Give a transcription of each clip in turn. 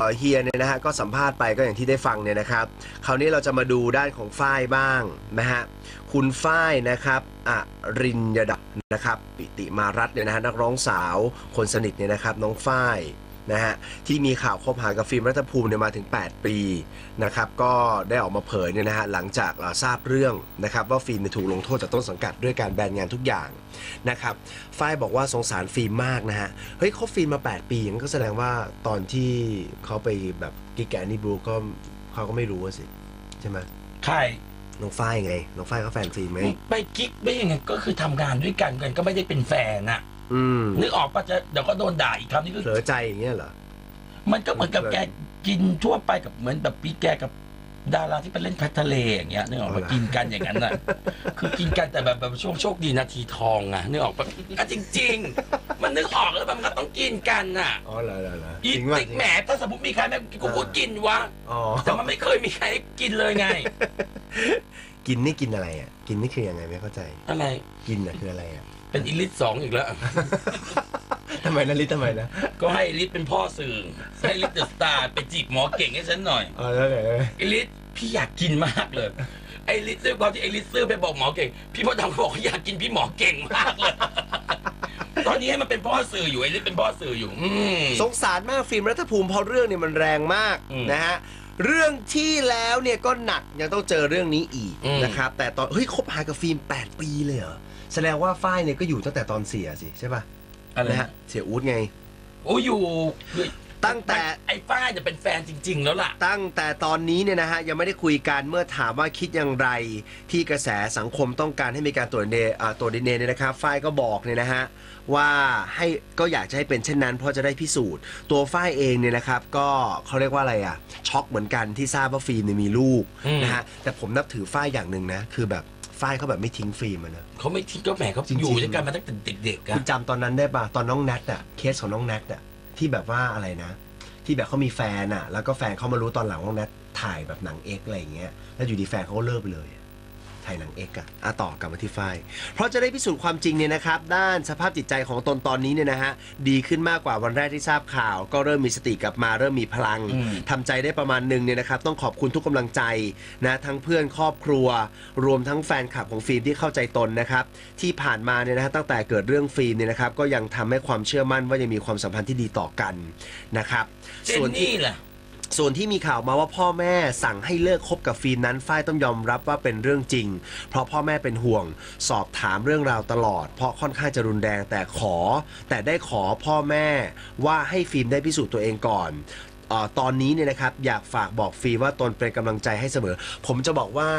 เอ่อเฮียเนี่ยนะฮะก็สัมภาษณ์ไปก็อย่างที่ได้ฟังเนี่ยนะครับ คราวนี้เราจะมาดูด้านของฝ้ายบ้างนะฮะคุณฝ้ายนะครับอรินยดับนะครับ ปิติมารัตเนี่ยนะฮะนักร้องสาวคนสนิทเนี่ยนะครับ น้องฝ้าย นะฮะที่มีข่าวคบหากับฟิล์มรัฐภูมิเนี่ยมาถึง 8 ปีนะครับก็ได้ออกมาเผยเนี่ยนะฮะหลังจากเอ่อทราบเรื่องนะครับว่าฟิล์มเนี่ยถูกลงโทษจากต้นสังกัดด้วยการแบนงานทุกอย่างนะครับฝ้ายบอกว่าสงสารฟิล์มมากนะฮะเฮ้ยเขาฟิล์มมา 8 ปีอย่างนั้นก็แสดงว่าตอนที่เขาไปแบบกิกแกนนี่บลูก็เขาก็ไม่รู้อะสิใช่ไหมใครน้องฝ้ายไงน้องฝ้ายเขาแฟนฟิล์มไหมไปกิ๊กไม่ยังไงก็คือทำงานด้วยกันกันก็ไม่ได้เป็นแฟนอะ อืมนึกออกปะจะเดี๋ยวก็โดนด่าอีกคำนี้ก็เผลอใจอย่างเงี้ยเหรอ มันก็เหมือนกับแกกินทั่วไปกับเหมือนแบบปีแกกับดาราที่ไปเล่นพัทะเลอย่างเงี้ยนึกออกอ๋อมาเหรอกินกันอย่างนั้นน่ะคือกินกันแต่แบบแบบช่วงโชคดีนาทีทองอะนึกออกปะอะจริง ๆ มันนึกออกแล้วมันก็ต้องกินกันน่ะอ๋อเหรอเหรอเหรออีจริงว่าติ๊กแหมถ้าสมมติมีใครแม่กูก็กินวะอ๋อแต่มันไม่เคยมีใครให้กินเลยไง กินนี่กินอะไรอะ กินนี่คือยังไงไม่เข้าใจ อะไร กินอะคืออะไรอะ เป็นอิลิทสองอีกแล้ว ทำไมนะลิศทำไมนะก็ให้อิลิทเป็นพ่อสื่อให้อิลิทเดอะสตาร์ไปจีบหมอเก่งให้ฉันหน่อยอ๋อแล้วไงไอลิสพี่อยากกินมากเลยไอลิสด้วยความที่ไอลิสซื้อไปบอกหมอเก่ง พี่พ่อดำก็บอกว่าอยากกินพี่หมอเก่งมากเลยตอนนี้ให้มันเป็นพ่อสื่ออยู่ไอลิสเป็นพ่อสื่ออยู่ อืม สงสารมากฟิล์มรัฐภูมิเพราะเรื่องเนี่ยมันแรงมากอืม นะฮะ เรื่องที่แล้วเนี่ยก็หนักยังต้องเจอเรื่องนี้อีกอืม นะครับ แต่ตอนเฮ้ยคบหากับฟิล์ม 8 ปีเลยเหรอแสดงว่าฝ้ายเนี่ยก็อยู่ตั้งแต่ตอนเสียสิใช่ป่ะอะไรนะฮะฮะเสียอู๊ดไง โอ้อยู่คือ ตั้งแต่ไอ้ฝ้ายจะเป็นแฟนจริง ๆ แล้วล่ะ ตั้งแต่ตอนนี้เนี่ยนะฮะยังไม่ได้คุยกันเมื่อถามว่าคิดอย่างไร ที่กระแสสังคมต้องการให้มีการตรวจเนอ่าตรวจดีเนเนี่ยนะครับฝ้ายก็บอกเนี่ยนะฮะว่าให้ก็อยากจะให้เป็นเช่นนั้น เพราะจะได้พิสูจน์ ตัวฝ้ายเองเนี่ยนะครับ ก็เขาเรียกว่าอะไรอะช็อกเหมือนกันที่ทราบว่าฟิล์มเนี่ยมีลูกอืมนะฮะแต่ผมนับถือฝ้ายอย่างหนึ่งนะคือแบบฝ้ายเขาแบบไม่ทิ้งฟิล์มอะนะเขาไม่ทิ้งก็แหมเขาจริงๆอยู่ด้วยกันมาตั้งแต่เด็กๆคุอะณจำตอนนั้นได้ปะตอนน้องแนทอะเคสของน้องแนทอะ ที่แบบว่าอะไรนะ ที่แบบเขามีแฟนอะแล้วก็แฟนเขามารู้ตอนหลังว่าน้องแนทถ่ายแบบหนังเอ็กซ์อะไรอย่างเงี้ยแล้วอยู่ดีแฟนเขาก็เลิกไปเลยอะ ถ่ายหนังเอ็กซ์อะอะต่อกลับมาที่ฝ้ายเพราะจะได้พิสูจน์ความจริงเนี่ยนะครับ ด้านสภาพจิตใจของตนตอนนี้เนี่ยนะฮะดีขึ้นมากกว่าวันแรกที่ทราบข่าว ก็เริ่มมีสติกลับมาเริ่มมีพลังอืมทำใจได้ประมาณหนึ่งเนี่ยนะครับ ต้องขอบคุณทุกกำลังใจนะทั้งเพื่อนครอบครัว รวมทั้งแฟนคลับของฟิล์มที่เข้าใจตนนะครับ ที่ผ่านมาเนี่ยนะฮะตั้งแต่เกิดเรื่องฟิล์มเนี่ยนะครับ ก็ยังทำให้ความเชื่อมั่นว่ายังมีความสัมพันธ์ที่ดีต่อกันนะครับ เจส่วนนที่ นี่ล่ะ ส่วนที่มีข่าวมาว่าพ่อแม่สั่งให้เลิกคบกับฟิลนั้นฝ้ายต้องยอมรับว่าเป็นเรื่องจริง เพราะพ่อแม่เป็นห่วง สอบถามเรื่องราวตลอด เพราะค่อนข้างจะรุนแรงแต่ขอ แต่ได้ขอพ่อแม่ว่าให้ฟิล์มได้พิสูจน์ตัวเองก่อนอตอนนี้เนี่ยนะครับอยากฝากบอกฟิลว่าตนเป็นกำลังใจให้เสมอ ผมจะบอกว่า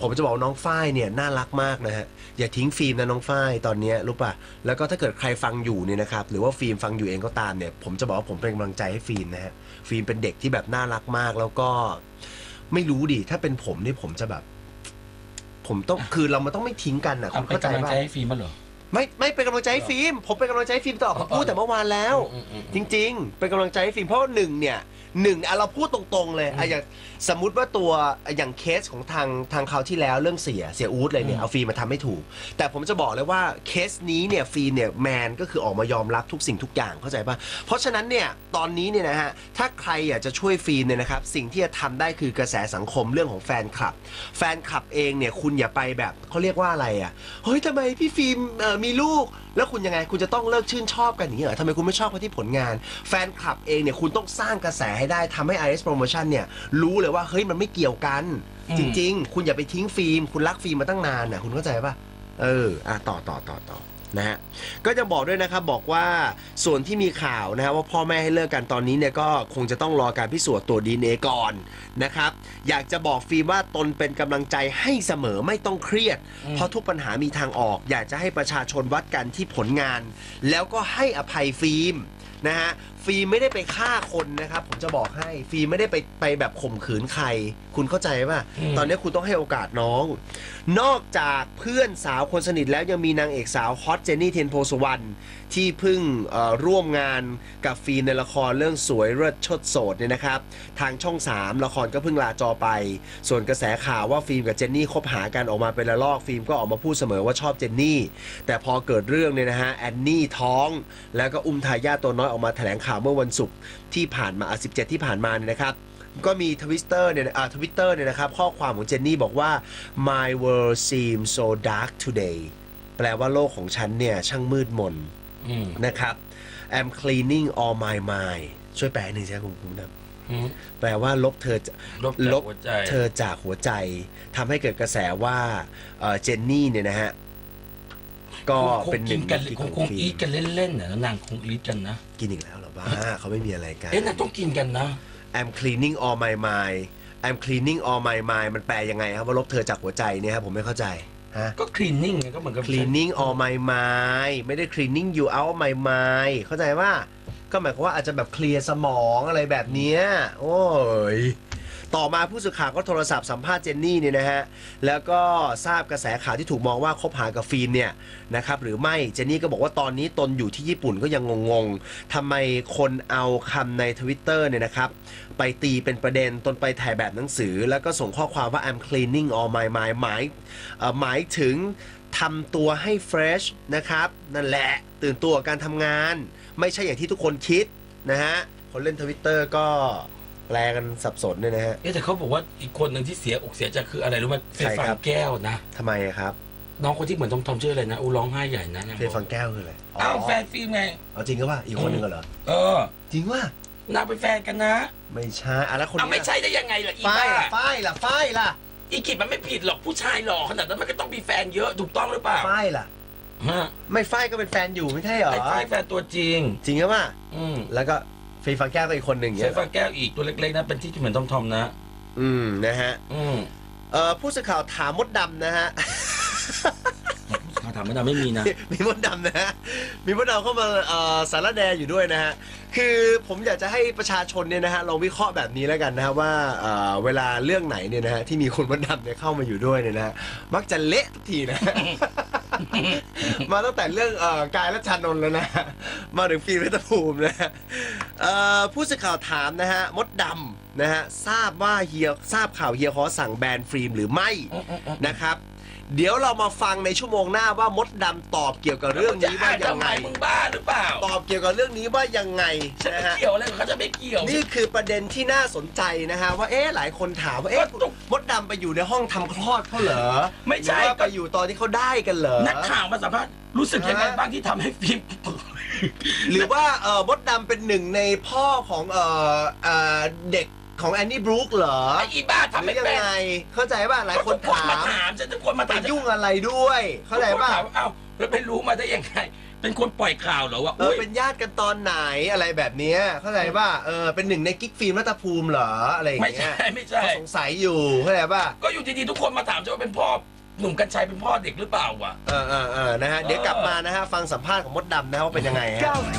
ผมจะบอกว่าน้องฝ้ายเนี่ยน่ารักมากนะฮะอย่าทิ้งฟิล์มนะน้องฝ้ายตอนเนี้ยรู้ป่ะแล้วก็ถ้าเกิดใครฟังอยู่เนี่ยนะครับหรือว่าฟิล์มฟังอยู่เองก็ตามเนี่ยผมจะบอกว่าผมเป็นกำลังใจให้ฟิล์มนะฮะฟิล์มเป็นเด็กที่แบบน่ารักมากแล้วก็ ไม่รู้ดิถ้าเป็นผมนี่ผมจะแบบ ผมต้องคือเรามันต้องไม่ทิ้งกันอนะคุเอาณเป็นเข้าใจกำลังป่ะ ใจให้ฟิล์มมาเหรอ ไม่ไม่เป็นกำลังใจให้ฟิล์มผมเป็นกำลังใจให้ฟิล์มตลอดผมพูดแต่เมื่อวานแล้ว อืมอืมอืม จริง ๆ เป็นกำลังใจให้ฟิล์มเพราะว่าหนึ่งเนี่ยหนึ่งอะเราพูดตรงๆเลยอะอย่างสมมุติว่าตัวอย่างเคสของทางทางเขาวที่แล้วเรื่องเสียเสียอู๊ดอะไรเนี่ยอืมเอาฟิล์มมาทำให้ถูก แต่ผมจะบอกเลยว่าเคสนี้เนี่ยฟิล์มเนี่ยแมนก็คือออกมายอมรับทุกสิ่งทุกอย่างเข้าใจป่ะเพราะฉะนั้นเนี่ยตอนนี้เนี่ยนะฮะถ้าใครอยากจะช่วยฟิล์มเนี่ยนะครับสิ่งที่จะทำได้คือกระแสสังคมเรื่องของแฟนคลับ แฟนคลับเองเนี่ยคุณอย่าไปแบบเขาเรียกว่าอะไรอะเฮ้ยทำไมพี่ฟิล์มเอ่อมีลูก แล้วคุณยังไงคุณจะต้องเลิกชื่นชอบกันอย่างนี้เหรอทำไมคุณไม่ชอบเขาที่ผลงาน แฟนคลับเองเนี่ยคุณต้องสร้างกระแสให้ได้ทำให้ IS Promotion เนี่ยรู้เลยว่าเฮ้ยมันไม่เกี่ยวกัน อืม จริง ๆ คุณอย่าไปทิ้งฟิล์มคุณรักฟิล์มมาตั้งนานน่ะคุณเข้าใจป่ะเอออะต่อต่อต่อต่อ นะฮะก็จะบอกด้วยนะครับบอกว่าส่วนที่มีข่าวนะฮะว่าพ่อแม่ให้เลิกกันตอนนี้เนี่ยก็คงจะต้องรอการพิสูจน์ตัวดีเอก่อนนะครับอยากจะบอกฟิล์มว่าตนเป็นกำลังใจให้เสมอไม่ต้องเครียดอืมเพราะทุกปัญหามีทางออก อยากจะให้ประชาชนวัดกันที่ผลงาน แล้วก็ให้อภัยฟิล์ม นะฮะฟิล์มไม่ได้ไปฆ่าคนนะครับผมจะบอกให้ฟิล์มไม่ได้ไปไปแบบข่มขืนใคร คุณเข้าใจป่ะอืมตอนนี้คุณต้องให้โอกาสน้อง นอกจากเพื่อนสาวคนสนิทแล้วยังมีนางเอกสาวฮอตเจนนี่เทยนโพสุวรรณที่เพิ่งเอ่อร่วมงานกับฟิล์มในละครเรื่องสวยเลิศชดโสดเนี่ยนะครับทางช่อง 3 ละครก็เพิ่งลาจอไป ส่วนกระแสข่าวว่าฟิล์มกับเจนนี่คบหากันออกมาเป็นระลอกฟิล์มก็ออกมาพูดเสมอว่าชอบเจนนี่ แต่พอเกิดเรื่องเนี่ยนะฮะแอนนี่ท้อง แล้วก็อุ้มทายาทตัวน้อยออกมาแถลงข่าวข่าวเมื่อวันศุกร์ที่ผ่านมาอะ17 ที่ผ่านมาเนี่ยนะครับ ก็มีทวิตเตอร์เนี่ยอ่าทวิตเตอร์เนี่ยนะครับ ข้อความของเจนนี่บอกว่า my world seems so dark today แปลว่าโลกของฉันเนี่ย ช่างมืดมนอืมนะครับ I'm cleaning all my mind ช่วยแปลหนึ่งใช่ไหมคุณคุณนะอืม แปลว่าลบเธอลบจากหัวใจ เธอจากหัวใจทำให้เกิดกระแสว่าเอ่อเจนนี่เนี่ยนะฮะ ก็คงเป็นหกินึ่นงกันที่คขงองคงฟิอีล์ทมกันเล่นๆน่ะแล้วนางคงอีทกันนะกินอีกแล้วเหรอบ้าเขาไม่มีอะไรกัน เอ๊ะนางต้องกินกันนะ I'm cleaning all my mind I'm cleaning all my mind มันแปลยังไงครับว่าลบเธอจากหัวใจเนี่ยครับผมไม่เข้าใจฮะ ก็คลีนนิ่งไงก็เหมือนกับ cleaning all my mind ไม่ได้ cleaning you out of my mind เข้าใจว่า ก็หมายความว่าอาจจะแบบเคลียร์สมองอะไรแบบเนี้ยโอ้ย ต่อมาผู้สื่อข่าวก็โทรศัพท์สัมภาษณ์เจนนี่เนี่ยนะฮะแล้วก็ทราบกระแสข่าวที่ถูกมองว่าคบหากับฟิล์มเนี่ยนะครับหรือไม่เจนนี่ก็บอกว่าตอนนี้ตนอยู่ที่ญี่ปุ่นก็ยังงงๆทำไมคนเอาคำในทวิตเตอร์เนี่ยนะครับไปตีเป็นประเด็นตนไปถ่ายแบบหนังสือ แล้วก็ส่งข้อความว่า I'm cleaning all my mind หมายหมายถึงทำตัวให้ fresh นะครับ นั่นแหละ ตื่นตัวกับการทำงาน ไม่ใช่อย่างที่ทุกคนคิดนะฮะ คนเล่นทวิตเตอร์ก็ แปลกันสับสนเนี่ยนะฮะ เอ๊ะแต่เขาบอกว่าอีกคนหนึ่งที่เสียอกเสียใจคืออะไรรู้ไหมเฟใครย์ฟัครังบแก้วนะ ทำไมอะครับน้องคนที่เหมือนทอมทอมชื่ออะไรนะอูร้องไห้ใหญ่นะนางเฟย์ฟังแก้วคืออะไรอ้าวแฟนฟิล์มไง เอาจริงก็ว่าอีกคนหนึ่งเหรอ เออจริงว่านางเป็นแฟนกันนะไม่ใช่อะแล้วคนอ้าวนี้ไม่ใช่ได้ยังไงล่ะอีฝ้ายบ้าล่ะฝ้ายล่ะฝ้ายล่ะอีกิจมันไม่ผิดหรอกผู้ชายหล่อขนาดนั้นมันก็ต้องมีแฟนเยอะถูกต้องหรือเปล่าฝ้ายล่ะ ฮะไม่ฝ้ายก็เป็นแฟนอยู่ไม่ใช่เหรอ ไอ้ฝ้ายแฟนตัวจริง จริงก็ว่า อืมแล้วก็ เฟย์ฟังแก้วก็อีกคนหนึ่งเฟเนี่ยย์ฟังแก้วอีกตัวเล็กๆนะเป็นที่เหมือนทอมทอมนะ อืมนะฮะอืมเอ่อผู้สื่อข่าวถามมดดำนะฮะเขาถามไม่ได้ไม่มีนะ มีมดดำนะฮะ มีมดดำเข้ามาเอ่อสารแดอยู่ด้วยนะฮะ คือผมอยากจะให้ประชาชนเนี่ยนะฮะลองวิเคราะห์แบบนี้แล้วกันนะฮะว่าเอ่อเวลาเรื่องไหนเนี่ยนะฮะที่มีคุณมดดำเนี่ยเข้ามาอยู่ด้วยเนี่ยนะฮะมักจะเละทุกทีนะ มาตั้งแต่เรื่องเอ่อกายและชานนท์แล้วนะ มาถึงฟิล์มรัตภูมินะฮะเอ่อผู้สื่อข่าวถามนะฮะมดดำนะฮะทราบว่าเฮียทราบข่าวเฮียขอสั่งแบนฟิล์มหรือไม่นะครับ เดี๋ยวเรามาฟังในชั่วโมงหน้าว่ามดดำตอบเกี่ยวกับเรื่องนี้ว่ายังไงทำมมึงบ้า กี่ยวกับเรื่องนี้ว่ายังไงฉันนะไม่ฮะ เกี่ยวอะไรกับเขาจะไม่เกี่ยว นี่คือประเด็นที่น่าสนใจนะฮะว่าเอ๊ะหลายคนถามว่าเอ๊ะก็ต้องมดดำไปอยู่ในห้องทำคลอดเขาเหรอไม่ใช่ หรือว่าไปอยู่ตอนที่เขาได้กันเหรอ นักข่าวมาสัมภาษณ์รู้สึกยังไงฮะบ้างที่ทำให้ฟิล์ม หรือว่าเออมดดำเป็นหนึ่งในพ่อของเออเออเด็กของแอนนี่บรูคเหรอไอ้อีบ้าหทำรืไม่อยังเป็นไง เข้าใจป่ะหลายคนทุกถามมาถามฉันทุกคนมาไปถามยุ่งอะไรด้วย เข้าใจป่ะ ทุกคนถมว่าเอ้าแล้วไปรู้มาได้ยังไง เป็นคนปล่อยข่าวเหรอว่าเอออุ้ยเป็นญาติกันตอนไหนอะไรแบบเนี้ยเข้าใจป่ะเออเป็นหนึ่งในกิ๊กฟิล์มรัตภูมิเหรออะไรอย่างไม่เงี้ใช่ยไม่ใช่ก็สงสัยอยู่เข้าใจป่ะก็อยู่ดีๆทุกคนมาถามฉันว่าเป็นพ่อหนุ่มกัญชัยเป็นพ่อเด็กหรือเปล่าวะ เออเออเออนะฮะเดี๋ยวกลับมานะฮะฟังสัมภาษณ์ของมดดำนะว่าเป็นยังไงฮะ